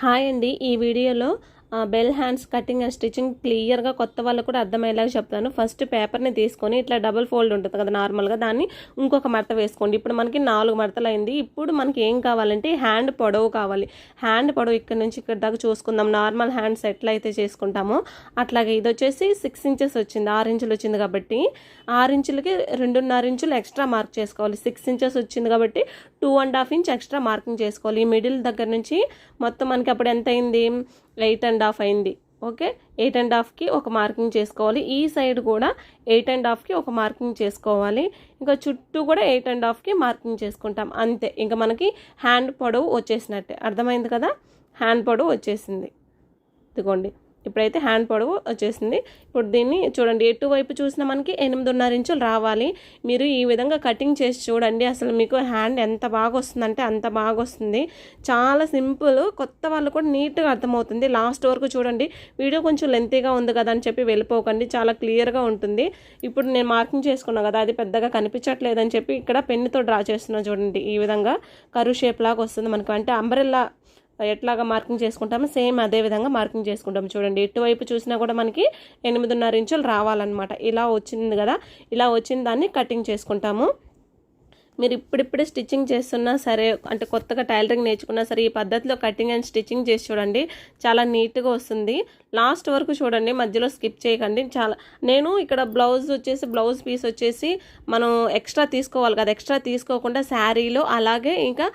Hi అండి. ఈ వీడియోలో bell hands cutting and stitching క్లియర్గా కొత్త వాళ్ళకు కూడా అర్థమయ్యేలాగా చెప్తాను. ఫస్ట్ పేపర్ని తీసుకొని ఇట్లా డబుల్ ఫోల్డ్ ఉంటుంది కదా నార్మల్గా దాన్ని ఇంకొక మడత వేసుకోండి. ఇప్పుడు మనకి నాలుగు మడతలు అయింది. ఇప్పుడు మనకి ఏం కావాలంటే హ్యాండ్ పొడవు కావాలి. హ్యాండ్ పొడవు ఇక్కడ నుంచి ఇక్కడ దాకా చూసుకుందాం. నార్మల్ హ్యాండ్స్ ఎట్లా అయితే చేసుకుంటామో. అట్లాగే ఇది వచ్చేసి సిక్స్ ఇంచెస్ వచ్చింది. ఆరు ఇంచులు వచ్చింది కాబట్టి ఆరు ఇంచులకి రెండున్నర ఇంచులు ఎక్స్ట్రా మార్క్ చేసుకోవాలి. సిక్స్ ఇంచెస్ వచ్చింది కాబట్టి two and half inch extra marking చేసుకోవాలి. ఈ మిడిల్ దగ్గర నుంచి మొత్తం మనకి అప్పుడు ఎంత అయింది? ఎయిట్ అండ్ హాఫ్ అయింది. ఓకే? ఎయిట్ అండ్ హాఫ్కి ఒక మార్కింగ్ చేసుకోవాలి. ఈ సైడ్ కూడా ఎయిట్ అండ్ హాఫ్కి ఒక మార్కింగ్ చేసుకోవాలి. ఇంకా చుట్టూ కూడా ఎయిట్ అండ్ హాఫ్కి మార్కింగ్ చేసుకుంటాం. అంతే. ఇంకా మనకి హ్యాండ్ పొడవు వచ్చేసినట్టే. అర్థమైంది కదా? హ్యాండ్ పొడవు వచ్చేసింది. ఇదిగోండి. ఇప్పుడైతే హ్యాండ్ పొడవు వచ్చేసింది. ఇప్పుడు దీన్ని చూడండి ఎటు వైపు చూసిన మనకి ఎనిమిదిన్నర ఇంచులు రావాలి. మీరు ఈ విధంగా కటింగ్ చేసి చూడండి అసలు మీకు హ్యాండ్ ఎంత బాగా వస్తుందంటే అంత బాగా వస్తుంది చాలా సింపుల్ కొత్త వాళ్ళు కూడా నీట్గా అర్థమవుతుంది. లాస్ట్ వరకు చూడండి వీడియో కొంచెం లెంతీగా ఉంది కదా అని చెప్పి వెళ్ళిపోకండి చాలా క్లియర్గా ఉంటుంది. ఇప్పుడు నేను మార్కింగ్ చేసుకున్నాను కదా అది పెద్దగా కనిపించట్లేదని చెప్పి ఇక్కడ పెన్నుతో డ్రా చేస్తున్నా చూడండి ఈ విధంగా కరు షేప్ లాగా వస్తుంది మనకు. అంటే అంబరెల్లా ఎట్లాగా మార్కింగ్ చేసుకుంటామో సేమ్ అదే విధంగా మార్కింగ్ చేసుకుంటాం. చూడండి ఎటువైపు చూసినా కూడా మనకి ఎనిమిదిన్నర ఇంచులు రావాలన్నమాట. ఇలా వచ్చింది కదా ఇలా వచ్చిన దాన్ని కటింగ్ చేసుకుంటాము. మీరు ఇప్పుడిప్పుడే స్టిచ్చింగ్ చేస్తున్నా సరే అంటే కొత్తగా టైలరింగ్ నేర్చుకున్నా సరే ఈ పద్ధతిలో కటింగ్ అండ్ స్టిచ్చింగ్ చేసి చూడండి చాలా నీట్గా వస్తుంది. లాస్ట్ వరకు చూడండి మధ్యలో స్కిప్ చేయకండి. చాలా నేను ఇక్కడ బ్లౌజ్ వచ్చేసి బ్లౌజ్ పీస్ వచ్చేసి మనం ఎక్స్ట్రా తీసుకోవాలి కదా ఎక్స్ట్రా తీసుకోకుండా శారీలో అలాగే ఇంకా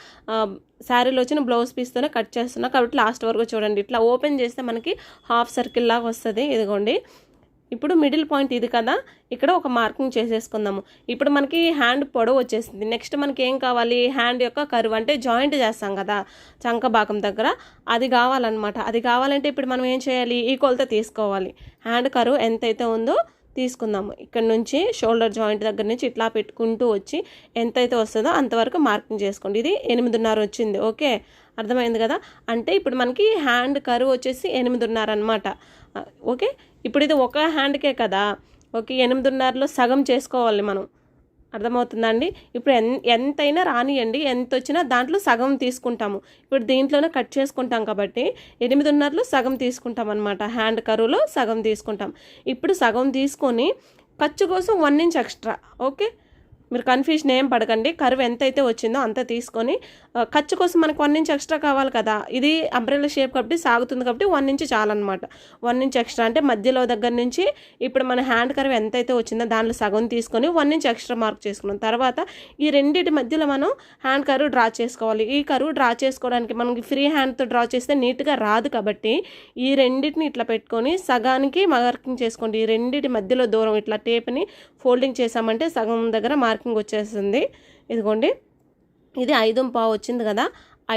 శారీలో వచ్చిన బ్లౌజ్ పీస్తోనే కట్ చేస్తున్నా. కాబట్టి లాస్ట్ వరకు చూడండి. ఇట్లా ఓపెన్ చేస్తే మనకి హాఫ్ సర్కిల్ లాగా వస్తుంది. ఇదిగోండి. ఇప్పుడు మిడిల్ పాయింట్ ఇది కదా ఇక్కడ ఒక మార్కింగ్ చేసేసుకుందాము. ఇప్పుడు మనకి హ్యాండ్ పొడవు వచ్చేసింది. నెక్స్ట్ మనకి ఏం కావాలి? హ్యాండ్ యొక్క కరువు అంటే జాయింట్ చేస్తాం కదా చంక భాగం దగ్గర. అది కావాలన్నమాట. అది కావాలంటే ఇప్పుడు మనం ఏం చేయాలి? ఈ కొలత తీసుకోవాలి. హ్యాండ్ కరువు ఎంతైతే ఉందో తీసుకుందాము. ఇక్కడ నుంచి షోల్డర్ జాయింట్ దగ్గర నుంచి ఇట్లా పెట్టుకుంటూ వచ్చి ఎంతైతే వస్తుందో అంతవరకు మార్కింగ్ చేసుకోండి. ఇది ఎనిమిదిన్నర వచ్చింది. ఓకే? అర్థమైంది కదా? అంటే ఇప్పుడు మనకి హ్యాండ్ కరువు వచ్చేసి ఎనిమిదిన్నర అనమాట ఓకే? ఇప్పుడు ఇది ఒక హ్యాండ్కే కదా. ఓకే ఎనిమిదిన్నరలో సగం చేసుకోవాలి మనం. అర్థమవుతుందండి ఇప్పుడు ఎన్ ఎంతైనా రానియండి ఎంత వచ్చినా దాంట్లో సగం తీసుకుంటాము. ఇప్పుడు దీంట్లోనే కట్ చేసుకుంటాం కాబట్టి ఎనిమిదిన్నరలో సగం తీసుకుంటాం అనమాట హ్యాండ్ కరువులో సగం తీసుకుంటాం. ఇప్పుడు సగం తీసుకొని ఖర్చు కోసం వన్ ఇంచ్ ఎక్స్ట్రా ఓకే? మీరు కన్ఫ్యూజన్ ఏం పడకండి. కరువు ఎంత అయితే వచ్చిందో అంత తీసుకొని ఖర్చు కోసం మనకు వన్ ఇంచ్ ఎక్స్ట్రా కావాలి కదా. ఇది అంబ్రెల్లా షేప్ కాబట్టి సాగుతుంది కాబట్టి వన్ ఇంచ్ చాలన్నమాట. వన్ ఇంచ్ ఎక్స్ట్రా అంటే మధ్యలో దగ్గర నుంచి ఇప్పుడు మన హ్యాండ్ కరువు ఎంత అయితే వచ్చిందో దాంట్లో సగం తీసుకొని వన్ ఇంచ్ ఎక్స్ట్రా మార్క్ చేసుకున్నాం. తర్వాత ఈ రెండింటి మధ్యలో మనం హ్యాండ్ కరువు డ్రా చేసుకోవాలి. ఈ కరువు డ్రా చేసుకోవడానికి మనకి ఫ్రీ హ్యాండ్తో డ్రా చేస్తే నీట్గా రాదు కాబట్టి ఈ రెండింటిని ఇట్లా పెట్టుకొని సగానికి మార్కింగ్ చేసుకోండి. ఈ రెండింటి మధ్యలో దూరం ఇట్లా టేప్ని ఫోల్డింగ్ చేసామంటే సగం దగ్గర మార్కింగ్ వచ్చేస్తుంది ఇదిగోండి. ఇది ఐదు పావు వచ్చింది కదా.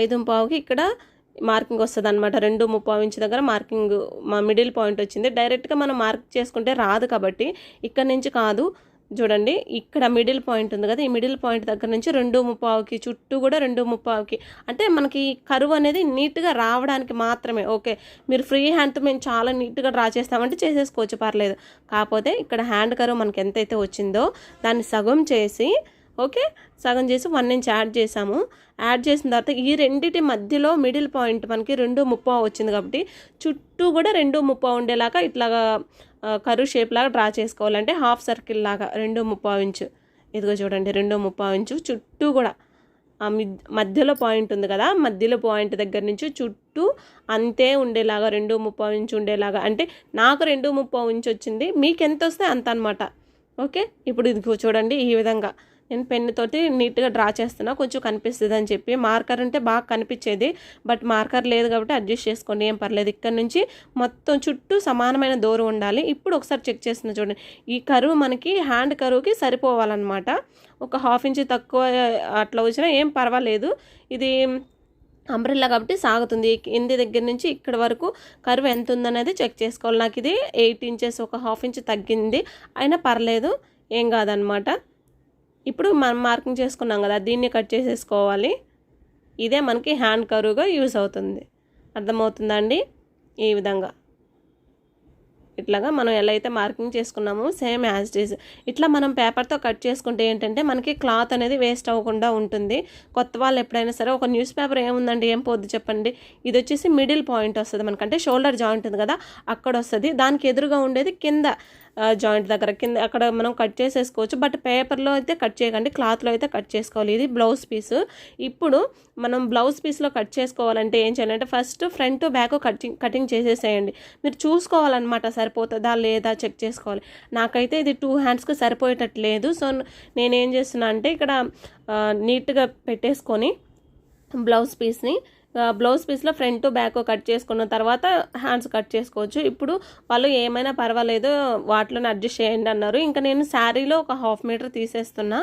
ఐదు పావుకి ఇక్కడ మార్కింగ్ వస్తుంది అనమాట రెండు ముప్పావు ఇంచు దగ్గర మార్కింగ్ మా మిడిల్ పాయింట్ వచ్చింది. డైరెక్ట్గా మనం మార్క్ చేసుకుంటే రాదు కాబట్టి ఇక్కడ నుంచి కాదు. చూడండి ఇక్కడ మిడిల్ పాయింట్ ఉంది కదా ఈ మిడిల్ పాయింట్ దగ్గర నుంచి రెండు ముప్పావుకి చుట్టూ కూడా రెండు ముప్పావుకి. అంటే మనకి కరువు అనేది నీట్గా రావడానికి మాత్రమే ఓకే. మీరు ఫ్రీ హ్యాండ్తో మేము చాలా నీట్గా డ్రా చేస్తామంటే చేసేసుకోవచ్చు పర్లేదు. కాకపోతే ఇక్కడ హ్యాండ్ కరువు మనకి ఎంతైతే వచ్చిందో దాన్ని సగం చేసి ఓకే. సగం చేసి వన్ ఇంచ్ యాడ్ చేసాము. యాడ్ చేసిన తర్వాత ఈ రెండిటి మధ్యలో మిడిల్ పాయింట్ మనకి రెండు ముప్పావు వచ్చింది కాబట్టి చుట్టూ కూడా రెండు ముప్పావు ఉండేలాగా ఇట్లాగా కరు కరువు షేప్ లాగా డ్రా చేసుకోవాలంటే హాఫ్ సర్కిల్ లాగా రెండు ముప్పావు ఇంచు ఇదిగో చూడండి రెండు ముప్పావు ఇంచు చుట్టూ కూడా ఆ మిద్ మధ్యలో పాయింట్ ఉంది కదా మధ్యలో పాయింట్ దగ్గర నుంచి చుట్టూ అంతే ఉండేలాగా రెండు ముప్పావు ఇంచు ఉండేలాగా. అంటే నాకు రెండు ముప్పావు ఇంచు వచ్చింది మీకు ఎంత వస్తే అంత అనమాట ఓకే? ఇప్పుడు ఇదిగో చూడండి ఈ విధంగా. నేను పెన్నుతోటి నీట్గా డ్రా చేస్తున్నా కొంచెం కనిపిస్తుంది అని చెప్పి. మార్కర్ అంటే బాగా కనిపించేది బట్ మార్కర్ లేదు కాబట్టి అడ్జస్ట్ చేసుకోండి ఏం పర్లేదు. ఇక్కడ నుంచి మొత్తం చుట్టూ సమానమైన దూరం ఉండాలి. ఇప్పుడు ఒకసారి చెక్ చేస్తున్న చూడండి. ఈ కరువు మనకి హ్యాండ్ కరువుకి సరిపోవాలన్నమాట. ఒక హాఫ్ ఇంచ్ తక్కువ అట్లా వచ్చినా ఏం పర్వాలేదు. ఇది అంబ్రెల్లా కాబట్టి సాగుతుంది. కింది దగ్గర నుంచి ఇక్కడ వరకు కరువు ఎంత ఉందనేది చెక్ చేసుకోవాలి. నాకు ఇది ఎయిట్ ఇంచెస్ ఒక హాఫ్ ఇంచ్ తగ్గింది. అయినా పర్లేదు ఏం కాదనమాట ఇప్పుడు మనం మార్కింగ్ చేసుకున్నాం కదా దీన్ని కట్ చేసేసుకోవాలి. ఇదే మనకి హ్యాండ్ కరువుగా యూజ్ అవుతుంది. అర్థమవుతుందండి? ఈ విధంగా. ఇట్లాగా మనం ఎలా అయితే మార్కింగ్ చేసుకున్నామో సేమ్ యాజ్ ఇట్ ఈజ్. ఇట్లా మనం పేపర్తో కట్ చేసుకుంటే ఏంటంటే మనకి క్లాత్ అనేది వేస్ట్ అవ్వకుండా ఉంటుంది. కొత్త వాళ్ళు ఎప్పుడైనా సరే ఒక న్యూస్ పేపర్ ఏముందండి ఏం పోద్ది చెప్పండి. ఇది వచ్చేసి మిడిల్ పాయింట్ వస్తుంది మనకంటే షోల్డర్ జాయింట్ ఉంది కదా అక్కడ వస్తుంది. దానికి ఎదురుగా ఉండేది కింద. జాయింట్ దగ్గర కింద అక్కడ మనం కట్ చేసేసుకోవచ్చు. బట్ పేపర్లో అయితే కట్ చేయకండి క్లాత్లో అయితే కట్ చేసుకోవాలి. ఇది బ్లౌజ్ పీస్. ఇప్పుడు మనం బ్లౌజ్ పీస్లో కట్ చేసుకోవాలంటే ఏం చేయాలంటే first front back cutting cutting చేసేసేయండి. మీరు చూసుకోవాలన్నమాట సరిపోతుందా లేదా చెక్ చేసుకోవాలి. నాకైతే ఇది టూ హ్యాండ్స్కి సరిపోయేటట్టు లేదు. సో నేనేం చేస్తున్నా అంటే ఇక్కడ నీట్గా పెట్టేసుకొని బ్లౌజ్ పీస్ని బ్లౌజ్ పీస్లో ఫ్రంట్ బ్యాక్ కట్ చేసుకున్న తర్వాత హ్యాండ్స్ కట్ చేసుకోవచ్చు. ఇప్పుడు వాళ్ళు ఏమైనా పర్వాలేదు వాటిలోనే అడ్జస్ట్ చేయండి అన్నారు. ఇంకా నేను శారీలో ఒక హాఫ్ మీటర్ తీసేస్తున్నా.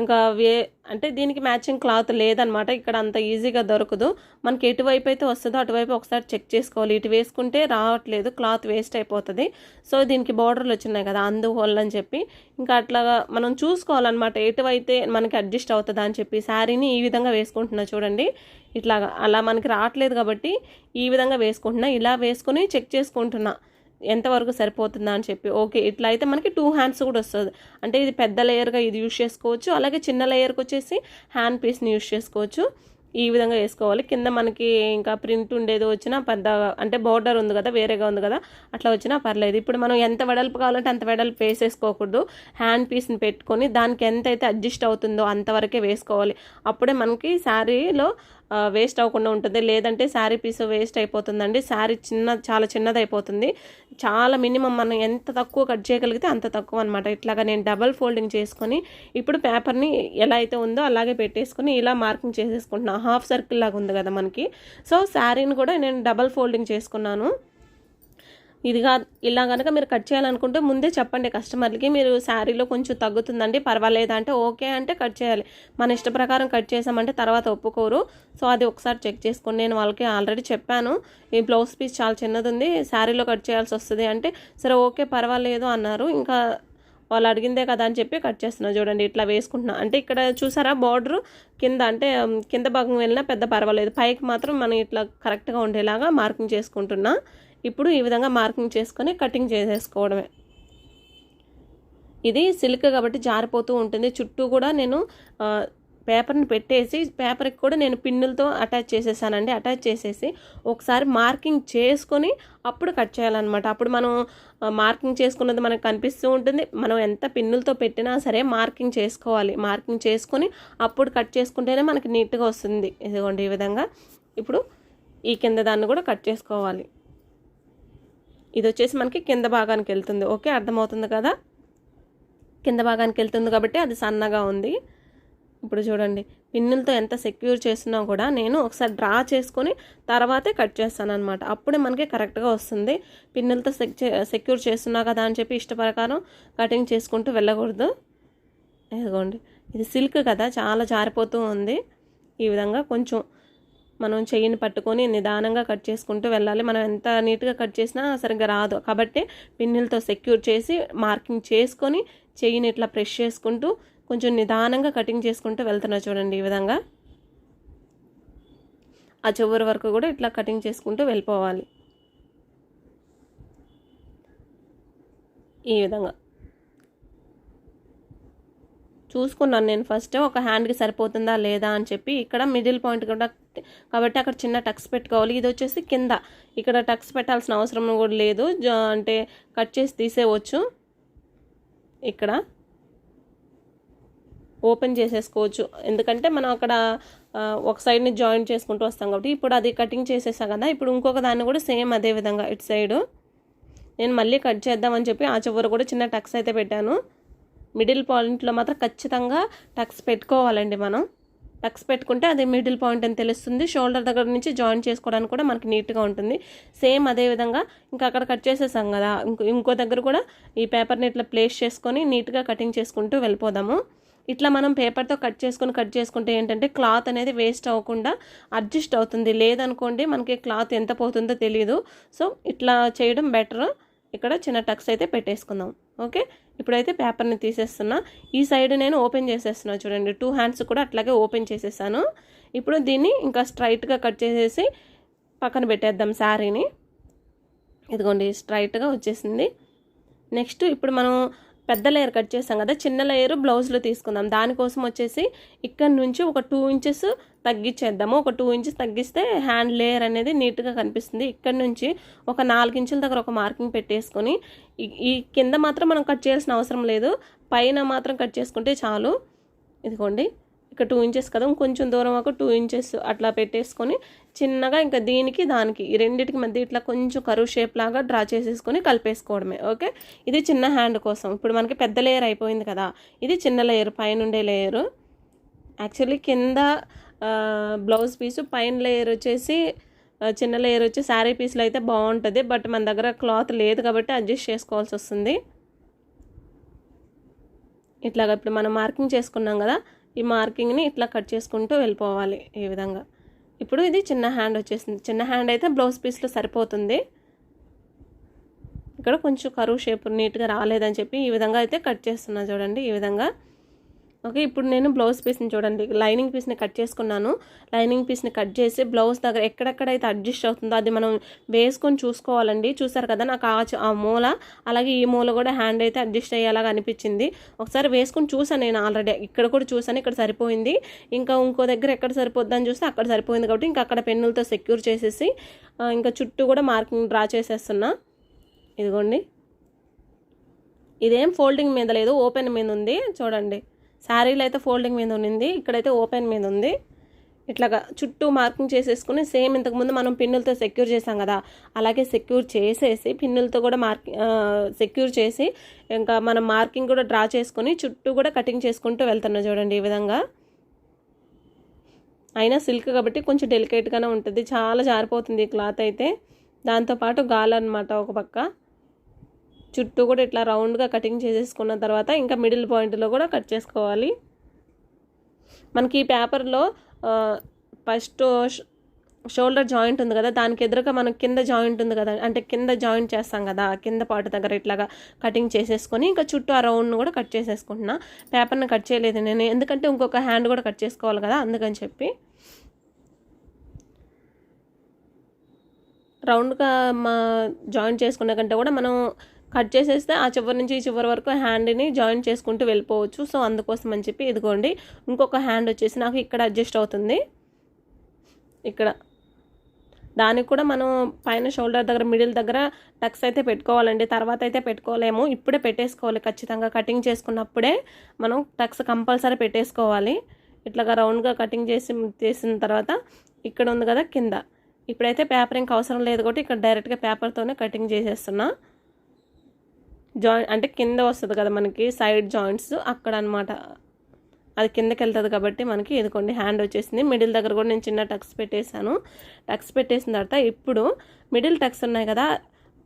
ఇంకా వే అంటే దీనికి మ్యాచింగ్ క్లాత్ లేదనమాట. ఇక్కడ అంత ఈజీగా దొరకదు. మనకి ఎటువైపు అయితే వస్తుందో అటువైపు ఒకసారి చెక్ చేసుకోవాలి. ఇటు వేసుకుంటే రావట్లేదు. క్లాత్ వేస్ట్ అయిపోతుంది. సో దీనికి బార్డర్లు వచ్చినాయి కదా అందువల్ల అని చెప్పి. ఇంకా అట్లాగా మనం చూసుకోవాలన్నమాట. ఎటువైతే మనకి అడ్జస్ట్ అవుతుందా అని చెప్పి. శారీని ఈ విధంగా వేసుకుంటున్నా చూడండి. ఇట్లాగా అలా మనకి రావట్లేదు కాబట్టి ఈ విధంగా వేసుకుంటున్నా. ఇలా వేసుకొని చెక్ చేసుకుంటున్నా. ఎంతవరకు సరిపోతుందా అని చెప్పి ఓకే ఇట్లా అయితే మనకి టూ హ్యాండ్స్ కూడా వస్తుంది. అంటే ఇది పెద్ద లేయర్గా ఇది యూస్ చేసుకోవచ్చు. అలాగే చిన్న లేయర్కి వచ్చేసి హ్యాండ్ పీస్ని యూస్ చేసుకోవచ్చు. ఈ విధంగా వేసుకోవాలి. కింద మనకి ఇంకా ప్రింట్ ఉండేది వచ్చినా పెద్ద అంటే బార్డర్ ఉంది కదా వేరేగా ఉంది కదా అట్లా వచ్చినా పర్లేదు. ఇప్పుడు మనం ఎంత వెడల్పు కావాలంటే అంత వెడల్పు వేసేసుకోకూడదు. హ్యాండ్ పీస్ని పెట్టుకొని దానికి ఎంత అయితే అడ్జస్ట్ అవుతుందో అంతవరకే వేసుకోవాలి. అప్పుడే మనకి శారీలో వేస్ట్ అవ్వకుండా ఉంటుంది. లేదంటే శారీ పీస్ వేస్ట్ అయిపోతుందండి. శారీ చిన్న చాలా చిన్నది అయిపోతుంది చాలా మినిమం మనం ఎంత తక్కువ కట్ చేయగలిగితే అంత తక్కువ అనమాట ఇట్లాగా నేను డబల్ ఫోల్డింగ్ చేసుకొని ఇప్పుడు పేపర్ని ఎలా అయితే ఉందో అలాగే పెట్టేసుకొని ఇలా మార్కింగ్ చేసేసుకుంటున్నాను హాఫ్ సర్కిల్ లాగా ఉంది కదా మనకి. సో శారీని కూడా నేను డబల్ ఫోల్డింగ్ చేసుకున్నాను. ఇదిగా ఇలా కనుక మీరు కట్ చేయాలనుకుంటే ముందే చెప్పండి కస్టమర్లకి మీరు శారీలో కొంచెం తగ్గుతుందండి పర్వాలేదు అంటే ఓకే అంటే కట్ చేయాలి. మన ఇష్ట ప్రకారం కట్ చేసామంటే తర్వాత ఒప్పుకోరు. సో అది ఒకసారి చెక్ చేసుకోండి నేను వాళ్ళకి ఆల్రెడీ చెప్పాను. ఈ బ్లౌజ్ పీస్ చాలా చిన్నది ఉంది శారీలో కట్ చేయాల్సి వస్తుంది అంటే సరే ఓకే పర్వాలేదు అన్నారు. ఇంకా వాళ్ళు అడిగిందే కదా అని చెప్పి కట్ చేస్తున్నా చూడండి ఇట్లా వేసుకుంటున్నా. అంటే ఇక్కడ చూసారా బార్డర్ కింద అంటే కింద భాగం వెళ్ళినా పెద్ద పర్వాలేదు. పైకి మాత్రం మనం ఇట్లా కరెక్ట్గా ఉండేలాగా మార్కింగ్ చేసుకుంటున్నా. ఇప్పుడు ఈ విధంగా మార్కింగ్ చేసుకొని కటింగ్ చేసేసుకోవడమే. ఇది సిల్క్ కాబట్టి జారిపోతూ ఉంటుంది. చుట్టూ కూడా నేను పేపర్ని పెట్టేసి పేపర్కి కూడా నేను పిన్నులతో అటాచ్ చేసేసానండి. అటాచ్ చేసేసి ఒకసారి మార్కింగ్ చేసుకొని అప్పుడు కట్ చేయాలన్నమాట. అప్పుడు మనం మార్కింగ్ చేసుకున్నది మనకు కనిపిస్తూ ఉంటుంది. మనం ఎంత పిన్నులతో పెట్టినా సరే మార్కింగ్ చేసుకోవాలి. మార్కింగ్ చేసుకొని అప్పుడు కట్ చేసుకుంటేనే మనకి నీట్గా వస్తుంది. ఇదిగోండి ఈ విధంగా. ఇప్పుడు ఈ కింద దాన్ని కూడా కట్ చేసుకోవాలి. ఇది వచ్చేసి మనకి కింద భాగానికి వెళ్తుంది. ఓకే అర్థమవుతుంది కదా? కింద భాగానికి వెళ్తుంది కాబట్టి అది సన్నగా ఉంది. ఇప్పుడు చూడండి పిన్నులతో ఎంత సెక్యూర్ చేసినా కూడా నేను ఒకసారి డ్రా చేసుకొని తర్వాతే కట్ చేస్తాను అనమాట అప్పుడే మనకి కరెక్ట్గా వస్తుంది. పిన్నులతో సెక్ సెక్యూర్ చేస్తున్నా కదా అని చెప్పి ఇష్టప్రకారం కటింగ్ చేసుకుంటూ వెళ్ళకూడదు. ఇదిగోండి ఇది సిల్క్ కదా చాలా జారిపోతూ ఉంది. ఈ విధంగా కొంచెం మనం చెయ్యిని పట్టుకొని నిదానంగా కట్ చేసుకుంటూ వెళ్ళాలి. మనం ఎంత నీట్గా కట్ చేసినా సరిగ్గా రాదు. కాబట్టి పిన్నులతో సెక్యూర్ చేసి మార్కింగ్ చేసుకొని చెయ్యిని ఇట్లా ప్రెస్ చేసుకుంటూ కొంచెం నిదానంగా కటింగ్ చేసుకుంటూ వెళ్తున్నా చూడండి ఈ విధంగా. ఆ చివరి వరకు కూడా ఇట్లా కటింగ్ చేసుకుంటూ వెళ్ళిపోవాలి. ఈ విధంగా. చూసుకున్నాను నేను ఫస్ట్ ఒక హ్యాండ్కి సరిపోతుందా లేదా అని చెప్పి ఇక్కడ మిడిల్ పాయింట్ కూడా కాబట్టి అక్కడ చిన్న టక్స్ పెట్టుకోవాలి. ఇది వచ్చేసి కింద. ఇక్కడ టక్స్ పెట్టాల్సిన అవసరం కూడా లేదు. అంటే కట్ చేసి తీసేయవచ్చు. ఇక్కడ. ఓపెన్ చేసేసుకోవచ్చు. ఎందుకంటే మనం అక్కడ ఒక సైడ్ని జాయింట్ చేసుకుంటూ వస్తాం కాబట్టి ఇప్పుడు అది కటింగ్ చేసేసాం కదా ఇప్పుడు ఇంకొక దాన్ని కూడా సేమ్ అదే విధంగా ఇటు సైడు నేను మళ్ళీ కట్ చేద్దామని చెప్పి ఆ చివర కూడా చిన్న టక్స్ అయితే పెట్టాను. మిడిల్ పాయింట్లో మాత్రం ఖచ్చితంగా టక్స్ పెట్టుకోవాలండి మనం. టక్స్ పెట్టుకుంటే అది మిడిల్ పాయింట్ అని తెలుస్తుంది. షోల్డర్ దగ్గర నుంచి జాయిన్ చేసుకోవడానికి కూడా మనకి నీట్గా ఉంటుంది. సేమ్ అదే విధంగా ఇంకా అక్కడ కట్ చేసేసాం కదా ఇంకో ఇంకో దగ్గర కూడా ఈ పేపర్ని ఇట్లా ప్లేస్ చేసుకొని నీట్గా కటింగ్ చేసుకుంటూ వెళ్ళిపోదాము. ఇట్లా మనం పేపర్తో కట్ చేసుకొని కట్ చేసుకుంటే ఏంటంటే క్లాత్ అనేది వేస్ట్ అవ్వకుండా అడ్జస్ట్ అవుతుంది. లేదనుకోండి మనకి క్లాత్ ఎంత పోతుందో తెలియదు సో ఇట్లా చేయడం బెటర్. ఇక్కడ చిన్న టక్స్ అయితే పెట్టేసుకుందాం. ఓకే? ఇప్పుడైతే పేపర్ని తీసేస్తున్నా. ఈ సైడ్ నేను ఓపెన్ చేసేస్తున్నా చూడండి. టూ హ్యాండ్స్ కూడా అట్లాగే ఓపెన్ చేసేసాను. ఇప్పుడు దీన్ని ఇంకా స్ట్రైట్గా కట్ చేసేసి పక్కన పెట్టేద్దాం శారీని. ఇదిగోండి స్ట్రైట్గా వచ్చేసింది. నెక్స్ట్ ఇప్పుడు మనం పెద్ద లేయర్ కట్ చేసాం కదా చిన్న లేయర్ బ్లౌజ్లో తీసుకుందాం. దానికోసం వచ్చేసి ఇక్కడ నుంచి ఒక టూ ఇంచెస్ తగ్గించేద్దాము ఒక టూ ఇంచెస్ తగ్గిస్తే హ్యాండ్ లేయర్ అనేది నీట్గా కనిపిస్తుంది. ఇక్కడ నుంచి ఒక నాలుగు ఇంచుల దగ్గర ఒక మార్కింగ్ పెట్టేసుకొని ఈ- కింద మాత్రం మనం కట్ చేయాల్సిన అవసరం లేదు. పైన మాత్రం కట్ చేసుకుంటే చాలు. ఇదిగోండి. ఇక్కడ టూ ఇంచెస్ కదా ఇంకొంచెం దూరం ఒక టూ ఇంచెస్ అట్లా పెట్టేసుకొని చిన్నగా ఇంకా దీనికి దానికి ఈ రెండింటికి మధ్య ఇట్లా కొంచెం కరువు షేప్ లాగా డ్రా చేసేసుకొని కలిపేసుకోవడమే ఓకే ఇది చిన్న హ్యాండ్ కోసం. ఇప్పుడు మనకి పెద్ద లేయర్ అయిపోయింది కదా ఇది చిన్న లేయర్ పైన ఉండే లేయరు యాక్చువల్లీ కింద బ్లౌజ్ పీసు పైన లేయర్ వచ్చేసి చిన్న లేయర్ వచ్చి శారీ పీస్లో అయితే బాగుంటుంది బట్ మన దగ్గర క్లాత్ లేదు కాబట్టి అడ్జస్ట్ చేసుకోవాల్సి వస్తుంది. ఇట్లాగా ఇప్పుడు మనం మార్కింగ్ చేసుకున్నాం కదా ఈ మార్కింగ్ని ఇట్లా కట్ చేసుకుంటూ వెళ్ళిపోవాలి ఈ విధంగా. ఇప్పుడు ఇది చిన్న హ్యాండ్ వచ్చేసింది. చిన్న హ్యాండ్ అయితే బ్లౌజ్ పీస్లో సరిపోతుంది. ఇక్కడ కొంచెం కరువు షేప్ నీట్గా రాలేదని చెప్పి ఈ విధంగా అయితే కట్ చేస్తున్నా చూడండి. ఈ విధంగా ఓకే ఇప్పుడు నేను బ్లౌజ్ పీస్ని చూడండి. లైనింగ్ పీస్ని కట్ చేసుకున్నాను. లైనింగ్ పీస్ని కట్ చేసి బ్లౌజ్ దగ్గర ఎక్కడెక్కడైతే అడ్జస్ట్ అవుతుందో అది మనం వేసుకొని చూసుకోవాలండి. చూసారు కదా నాకు ఆ ఆ మూల అలాగే ఈ మూల కూడా హ్యాండ్ అయితే అడ్జస్ట్ అయ్యేలాగా అనిపించింది. ఒకసారి వేసుకొని చూసాను నేను ఆల్రెడీ ఇక్కడ కూడా చూసాను ఇక్కడ సరిపోయింది. ఇంకా ఇంకో దగ్గర ఎక్కడ సరిపోద్దని చూస్తే అక్కడ సరిపోయింది కాబట్టి ఇంకా అక్కడ పెన్నులతో సెక్యూర్ చేసేసి ఇంకా చుట్టూ కూడా మార్కింగ్ డ్రా చేసేస్తున్నా. ఇదిగోండి. ఇదేం ఫోల్డింగ్ మీద లేదు ఓపెన్ మీద ఉంది. చూడండి. శారీలో అయితే ఫోల్డింగ్ మీద ఉన్నింది ఇక్కడైతే ఓపెన్ మీద ఉంది. ఇట్లాగా చుట్టూ మార్కింగ్ చేసేసుకుని సేమ్ ఇంతకుముందు మనం పిన్నులతో సెక్యూర్ చేసాం కదా అలాగే సెక్యూర్ చేసేసి పిన్నులతో కూడా మార్కి సెక్యూర్ చేసి ఇంకా మనం మార్కింగ్ కూడా డ్రా చేసుకొని చుట్టూ కూడా కటింగ్ చేసుకుంటూ వెళ్తున్నాం చూడండి ఈ విధంగా. అయినా సిల్క్ కాబట్టి కొంచెం డెలికేట్గానే ఉంటుంది చాలా జారిపోతుంది ఈ క్లాత్ అయితే. దాంతోపాటు గాలి అనమాట ఒక పక్క. చుట్టూ కూడా ఇట్లా రౌండ్గా కటింగ్ చేసేసుకున్న తర్వాత ఇంకా మిడిల్ పాయింట్లో కూడా కట్ చేసుకోవాలి. మనకి ఈ పేపర్లో ఫస్ట్ షోల్డర్ జాయింట్ ఉంది కదా దానికి ఎదురుగా మనం కింద జాయింట్ ఉంది కదా అంటే కింద జాయింట్ చేస్తాం కదా కింద పాటు దగ్గర ఇట్లాగా కటింగ్ చేసేసుకొని ఇంకా చుట్టూ ఆ రౌండ్ను కూడా కట్ చేసేసుకుంటున్నా. పేపర్ని కట్ చేయలేదు నేను ఎందుకంటే ఇంకొక హ్యాండ్ కూడా కట్ చేసుకోవాలి కదా అందుకని చెప్పి. రౌండ్గా మా జాయింట్ చేసుకునే కంటే కూడా మనం కట్ చేసేస్తే ఆ చివరి నుంచి ఈ చివరి వరకు హ్యాండ్ని జాయిన్ చేసుకుంటూ వెళ్ళిపోవచ్చు. సో అందుకోసం అని చెప్పి ఇదిగోండి. ఇంకొక హ్యాండ్ వచ్చేసి నాకు ఇక్కడ అడ్జస్ట్ అవుతుంది. ఇక్కడ. దానికి కూడా మనం పైన షోల్డర్ దగ్గర మిడిల్ దగ్గర టక్స్ అయితే పెట్టుకోవాలండి. తర్వాత అయితే పెట్టుకోలేము. ఇప్పుడే పెట్టేసుకోవాలి. ఖచ్చితంగా కటింగ్ చేసుకున్నప్పుడే మనం టక్స్ కంపల్సరీ పెట్టేసుకోవాలి. ఇట్లాగా రౌండ్గా కటింగ్ చేసి చేసిన తర్వాత ఇక్కడ ఉంది కదా కింద. ఇప్పుడైతే పేపర్ ఇంకా అవసరం లేదు కాబట్టి ఇక్కడ డైరెక్ట్గా పేపర్తోనే కటింగ్ చేసేస్తున్నా. జాయింట్ అంటే కింద వస్తుంది కదా మనకి సైడ్ జాయింట్స్ అక్కడ అనమాట అది కిందకి వెళ్తుంది కాబట్టి మనకి ఇదిగోండి హ్యాండ్ వచ్చేసింది. మిడిల్ దగ్గర కూడా నేను చిన్న టక్స్ పెట్టేశాను. టక్స్ పెట్టేసిన తర్వాత ఇప్పుడు మిడిల్ టక్స్ ఉన్నాయి కదా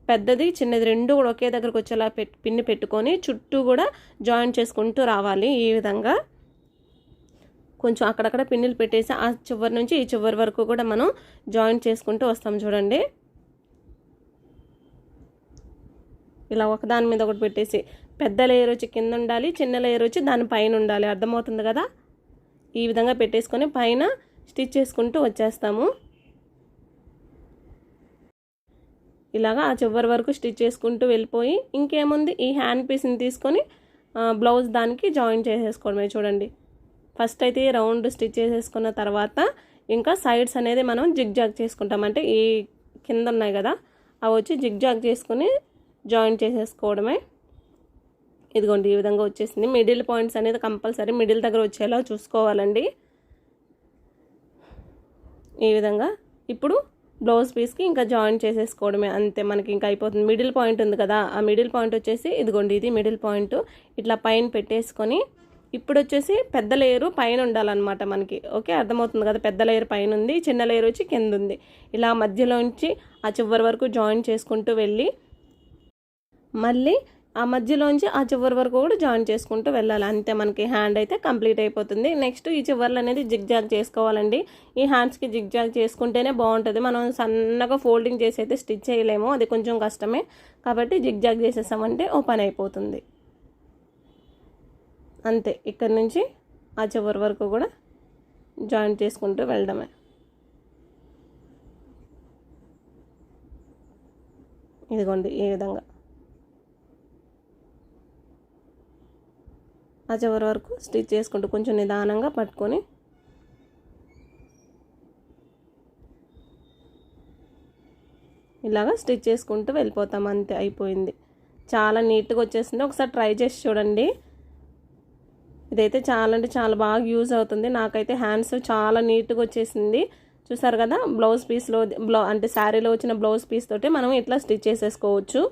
పెద్దది చిన్నది రెండు కూడా ఒకే దగ్గరకు వచ్చేలా పెట్ పిన్ని పెట్టుకొని చుట్టూ కూడా జాయింట్ చేసుకుంటూ రావాలి ఈ విధంగా. కొంచెం అక్కడక్కడ పిన్నులు పెట్టేసి ఆ చివరి నుంచి ఈ చివరి వరకు కూడా మనం జాయింట్ చేసుకుంటూ వస్తాం చూడండి. ఇలా ఒకదాని మీద ఒకటి పెట్టేసి పెద్ద లేయర్ వచ్చి కింద ఉండాలి చిన్న లేయర్ వచ్చి దాని పైన ఉండాలి. అర్థమవుతుంది కదా? ఈ విధంగా పెట్టేసుకొని పైన స్టిచ్ చేసుకుంటూ వచ్చేస్తాము. ఇలాగా ఆ చివరి వరకు స్టిచ్ చేసుకుంటూ వెళ్ళిపోయి ఇంకేముంది? ఈ హ్యాండ్ పీస్ని తీసుకొని బ్లౌజ్ దానికి జాయిన్ చేసేసుకోవడమే చూడండి. ఫస్ట్ అయితే రౌండ్ స్టిచ్ చేసేసుకున్న తర్వాత ఇంకా సైడ్స్ అనేది మనం జిగ్ జాగ్ చేసుకుంటాం. అంటే ఈ కింద ఉన్నాయి కదా అవి వచ్చి జిగ్ జాగ్ చేసుకుని జాయిన్ చేసేసుకోవడమే. ఇదిగోండి ఈ విధంగా వచ్చేసింది. మిడిల్ పాయింట్స్ అనేది కంపల్సరీ మిడిల్ దగ్గర వచ్చేలా చూసుకోవాలండి. ఈ విధంగా ఇప్పుడు బ్లౌజ్ పీస్కి ఇంకా జాయిన్ చేసేసుకోవడమే. అంతే మనకి ఇంకా అయిపోతుంది. మిడిల్ పాయింట్ ఉంది కదా ఆ మిడిల్ పాయింట్ వచ్చేసి ఇదిగోండి ఇది మిడిల్ పాయింట్. ఇట్లా పైన పెట్టేసుకొని ఇప్పుడు వచ్చేసి పెద్ద లేయరు పైన ఉండాలన్నమాట మనకి. ఓకే అర్థమవుతుంది కదా పెద్ద లేయర్ పైన ఉంది చిన్న లేయర్ వచ్చి కింద ఉంది. ఇలా మధ్యలోంచి ఆ చివరి వరకు జాయిన్ చేసుకుంటూ వెళ్ళి మళ్ళీ ఆ మధ్యలోంచి ఆ చివరి వరకు కూడా జాయిన్ చేసుకుంటూ వెళ్ళాలి. అంతే మనకి హ్యాండ్ అయితే కంప్లీట్ అయిపోతుంది. నెక్స్ట్ ఈ చివర్లు అనేది జిగ్ జాగ్ చేసుకోవాలండి. ఈ హ్యాండ్స్కి జిగ్ జాగ్ చేసుకుంటేనే బాగుంటుంది. మనం సన్నగా ఫోల్డింగ్ చేసి అయితే స్టిచ్ చేయలేము. అది కొంచెం కష్టమే. కాబట్టి జిగ్ జాగ్ చేసేసామంటే ఓపెన్ అయిపోతుంది. అంతే. ఇక్కడ నుంచి ఆ చివరి వరకు కూడా జాయిన్ చేసుకుంటూ వెళ్ళడమే. ఇదిగోండి ఈ విధంగా. ఆ చివరి వరకు స్టిచ్ చేసుకుంటూ కొంచెం నిదానంగా పట్టుకొని ఇలాగా స్టిచ్ చేసుకుంటూ వెళ్ళిపోతాం. అంతే అయిపోయింది. చాలా నీట్గా వచ్చేసింది. ఒకసారి ట్రై చేసి చూడండి. ఇదైతే చాలా అంటే చాలా బాగా యూజ్ అవుతుంది. నాకైతే హ్యాండ్స్ చాలా నీట్గా వచ్చేసింది. చూసారు కదా బ్లౌజ్ పీస్లో బ్లౌ అంటే శారీలో వచ్చిన బ్లౌజ్ పీస్ తోటి మనం ఇట్లా స్టిచ్ చేసేసుకోవచ్చు.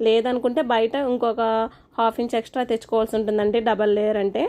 లేదనుకుంటే బయట ఇంకొక హాఫ్ ఇంచ్ ఎక్స్ట్రా తెచ్చుకోవాల్సి ఉంటుందండి డబల్ లేయర్ అంటే.